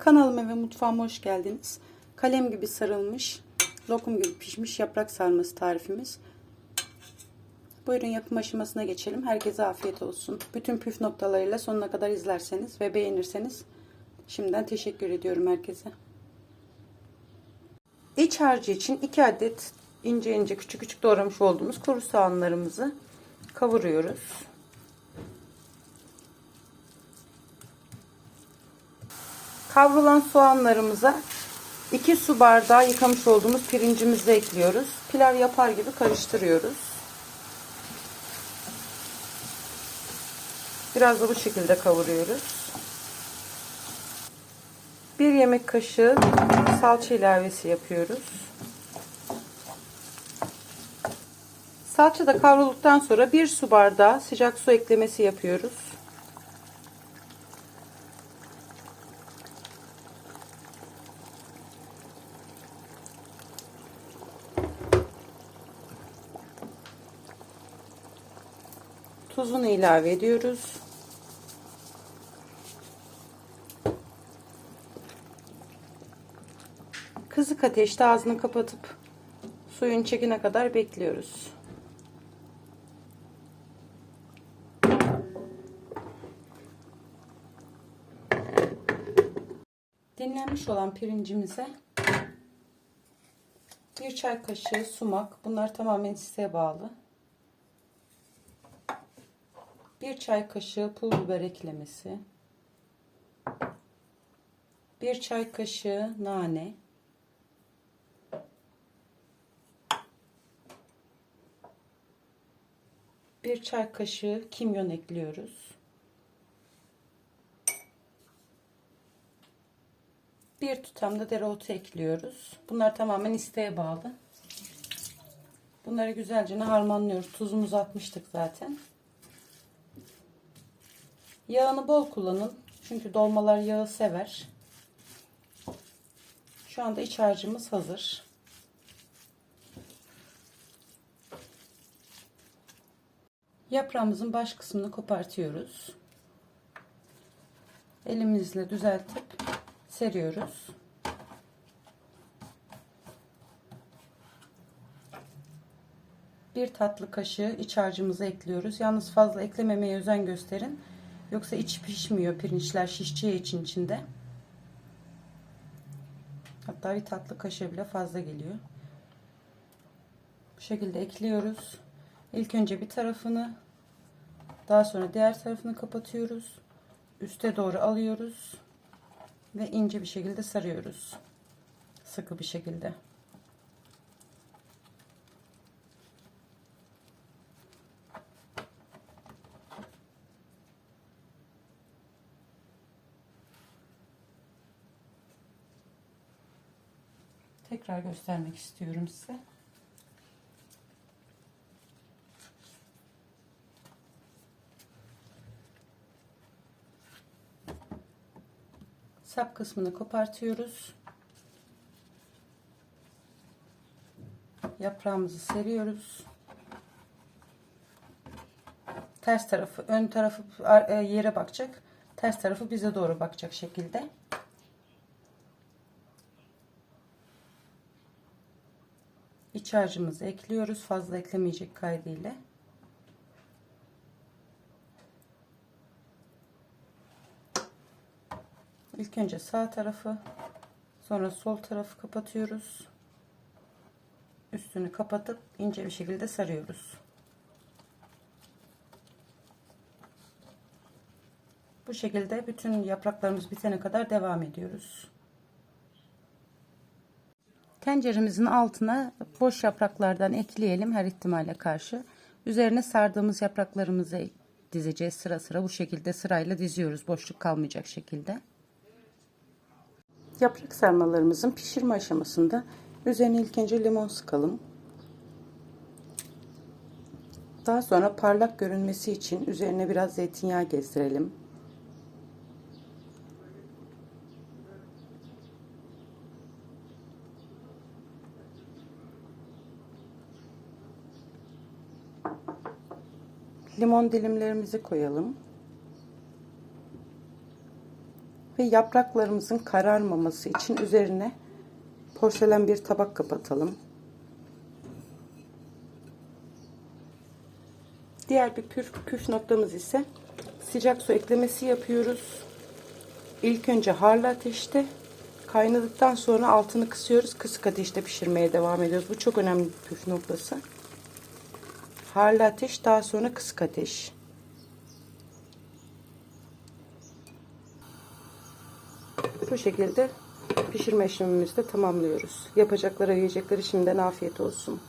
Kanalıma ve mutfağıma hoş geldiniz. Kalem gibi sarılmış, lokum gibi pişmiş yaprak sarması tarifimiz. Buyurun yapım aşamasına geçelim. Herkese afiyet olsun. Bütün püf noktalarıyla sonuna kadar izlerseniz ve beğenirseniz şimdiden teşekkür ediyorum herkese. İç harcı için 2 adet ince ince küçük küçük doğramış olduğumuz kuru soğanlarımızı kavuruyoruz. Kavrulan soğanlarımıza 2 su bardağı yıkamış olduğumuz pirincimizi ekliyoruz. Pilav yapar gibi karıştırıyoruz. Biraz da bu şekilde kavuruyoruz. 1 yemek kaşığı salça ilavesi yapıyoruz. Salça da kavrulduktan sonra 1 su bardağı sıcak su eklemesi yapıyoruz. Tuzunu ilave ediyoruz. Kısık ateşte ağzını kapatıp suyun çekine kadar bekliyoruz. Dinlenmiş olan pirincimize bir çay kaşığı sumak. Bunlar tamamen size bağlı. Bir çay kaşığı pul biber eklemesi. Bir çay kaşığı nane. Bir çay kaşığı kimyon ekliyoruz. Bir tutam da dereotu ekliyoruz. Bunlar tamamen isteğe bağlı. Bunları güzelce harmanlıyoruz. Tuzumuzu atmıştık zaten. Yağını bol kullanın. Çünkü dolmalar yağı sever. Şu anda iç harcımız hazır. Yaprağımızın baş kısmını kopartıyoruz. Elimizle düzeltip seriyoruz. Bir tatlı kaşığı iç harcımızı ekliyoruz. Yalnız fazla eklememeye özen gösterin. Yoksa iç pişmiyor. Pirinçler şişeceği için içinde. Hatta bir tatlı kaşığı bile fazla geliyor. Bu şekilde ekliyoruz. İlk önce bir tarafını daha sonra diğer tarafını kapatıyoruz. Üste doğru alıyoruz. Ve ince bir şekilde sarıyoruz. Sıkı bir şekilde. Tekrar göstermek istiyorum size. Sap kısmını kopartıyoruz. Yaprağımızı seriyoruz. Ters tarafı, ön tarafı yere bakacak. Ters tarafı bize doğru bakacak şekilde. İç harcımızı ekliyoruz. Fazla eklemeyecek kaydıyla. İlk önce sağ tarafı sonra sol tarafı kapatıyoruz. Üstünü kapatıp ince bir şekilde sarıyoruz. Bu şekilde bütün yapraklarımız bitene kadar devam ediyoruz. Tenceremizin altına boş yapraklardan ekleyelim her ihtimale karşı. Üzerine sardığımız yapraklarımızı dizeceğiz sıra sıra. Bu şekilde sırayla diziyoruz boşluk kalmayacak şekilde. Yaprak sarmalarımızın pişirme aşamasında üzerine ilk önce limon sıkalım. Daha sonra parlak görünmesi için üzerine biraz zeytinyağı gezdirelim. Limon dilimlerimizi koyalım. Ve yapraklarımızın kararmaması için üzerine porselen bir tabak kapatalım. Diğer bir püf, püf noktamız ise sıcak su eklemesi yapıyoruz. İlk önce harlı ateşte kaynadıktan sonra altını kısıyoruz. Kısık ateşte pişirmeye devam ediyoruz. Bu çok önemli bir püf noktası. Harlı ateş daha sonra kısık ateş. Bu şekilde pişirme işlemimizi de tamamlıyoruz. Yapacaklara yiyecekleri şimdiden afiyet olsun.